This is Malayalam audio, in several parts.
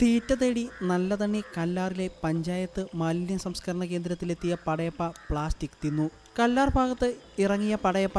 തീറ്റ തേടി നല്ലതണ്ണി കല്ലാറിലെ പഞ്ചായത്ത് മാലിന്യ സംസ്കരണ കേന്ദ്രത്തിലെത്തിയ പടയപ്പ പ്ലാസ്റ്റിക് തിന്നു. കല്ലാർ ഭാഗത്ത് ഇറങ്ങിയ പടയപ്പ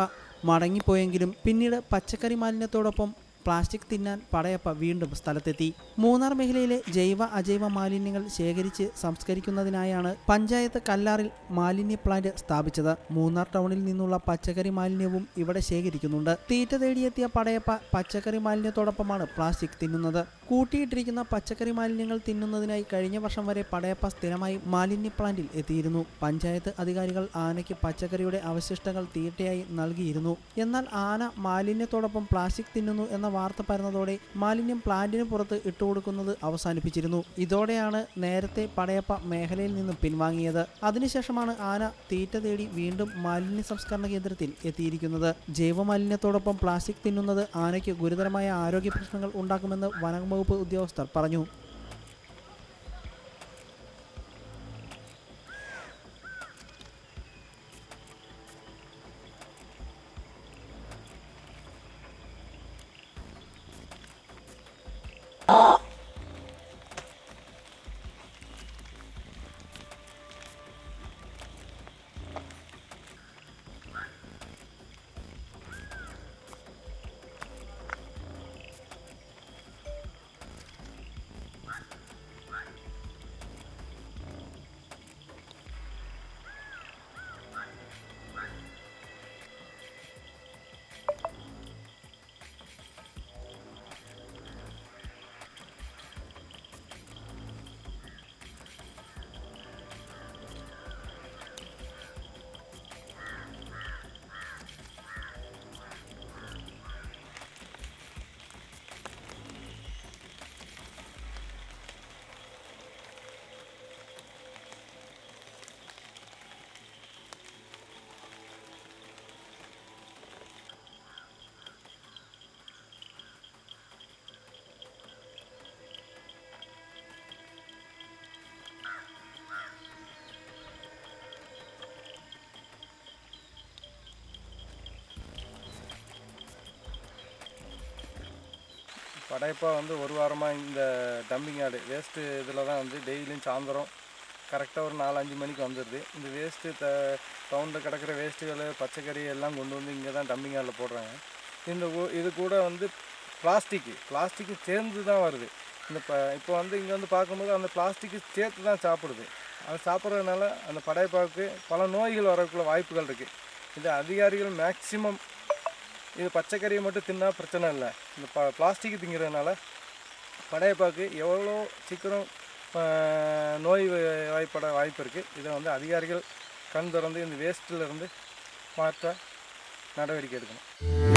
മടങ്ങിപ്പോയെങ്കിലും പിന്നീട് പച്ചക്കറി മാലിന്യത്തോടൊപ്പം പ്ലാസ്റ്റിക് തിന്നാൻ പടയപ്പ വീണ്ടും സ്ഥലത്തെത്തി. മൂന്നാർ മേഖലയിലെ ജൈവ അജൈവ മാലിന്യങ്ങൾ ശേഖരിച്ച് സംസ്കരിക്കുന്നതിനായാണ് പഞ്ചായത്ത് കല്ലാറിൽ മാലിന്യ പ്ലാന്റ് സ്ഥാപിച്ചത്. മൂന്നാർ ടൗണിൽ നിന്നുള്ള പച്ചക്കറി മാലിന്യവും ഇവിടെ ശേഖരിക്കുന്നുണ്ട്. തീറ്റ തേടിയെത്തിയ പടയപ്പ പച്ചക്കറി മാലിന്യത്തോടൊപ്പമാണ് പ്ലാസ്റ്റിക് തിന്നുന്നത്. കൂട്ടിയിട്ടിരിക്കുന്ന പച്ചക്കറി മാലിന്യങ്ങൾ തിന്നുന്നതിനായി കഴിഞ്ഞ വർഷം വരെ പടയപ്പ സ്ഥിരമായി മാലിന്യ പ്ലാന്റിൽ എത്തിയിരുന്നു. പഞ്ചായത്ത് അധികാരികൾ ആനയ്ക്ക് പച്ചക്കറിയുടെ അവശിഷ്ടങ്ങൾ തീറ്റയായി നൽകിയിരുന്നു. എന്നാൽ ആന മാലിന്യത്തോടൊപ്പം പ്ലാസ്റ്റിക് തിന്നുന്നു എന്ന വാർത്ത പരന്നതോടെ മാലിന്യം പ്ലാന്റിന് പുറത്ത് ഇട്ടുകൊടുക്കുന്നത് അവസാനിപ്പിച്ചിരുന്നു. ഇതോടെയാണ് നേരത്തെ പടയപ്പ മേഖലയിൽ നിന്നും പിൻവാങ്ങിയത്. അതിനുശേഷമാണ് ആന തീറ്റ തേടി വീണ്ടും മാലിന്യ സംസ്കരണ കേന്ദ്രത്തിൽ എത്തിയിരിക്കുന്നത്. ജൈവ മാലിന്യത്തോടൊപ്പം പ്ലാസ്റ്റിക് തിന്നുന്നത് ആനയ്ക്ക് ഗുരുതരമായ ആരോഗ്യ പ്രശ്നങ്ങൾ ഉണ്ടാക്കുമെന്ന് വനം വകുപ്പ് ഉദ്യോഗസ്ഥർ പറഞ്ഞു. படைப்பாக வந்து ஒரு வாரமாக இந்த டம்பிங் ஆடு வேஸ்ட்டு இதில் தான் வந்து டெய்லியும் சாயந்தரம் கரெக்டாக ஒரு நாலு அஞ்சு மணிக்கு வந்துடுது இந்த வேஸ்ட்டு த டவுனில் கிடக்கிற வேஸ்ட்டுகள் பச்சைக்கறி எல்லாம் கொண்டு வந்து இங்கே தான் டம்பிங் ஆடில் போடுறாங்க. இந்த ஊ- இது கூட வந்து பிளாஸ்டிக்கு பிளாஸ்டிக்கு சேர்ந்து தான் வருது. இந்த ப இப்போ வந்து இங்கே வந்து பார்க்கும்போது அந்த பிளாஸ்டிக்கு சேர்த்து தான் சாப்பிடுது. அது சாப்பிட்றதுனால அந்த படைப்பாவுக்கு பல நோய்கள் வரக்குள்ள வாய்ப்புகள் இருக்குது இது அதிகாரிகள் மேக்சிமம் இது பச்சைக்கறியை மட்டும் தின்னா பிரச்சனை இல்லை. இந்த ப பிளாஸ்டிக் திங்கிறதுனால படையப்பாக்கு எவ்வளோ சீக்கிரம் நோய் வாய்ப்பட வாய்ப்பு இருக்குது இதை வந்து அதிகாரிகள் கண் திறந்து இந்த வேஸ்ட்டில் இருந்து மாற்ற நடவடிக்கை எடுக்கணும்.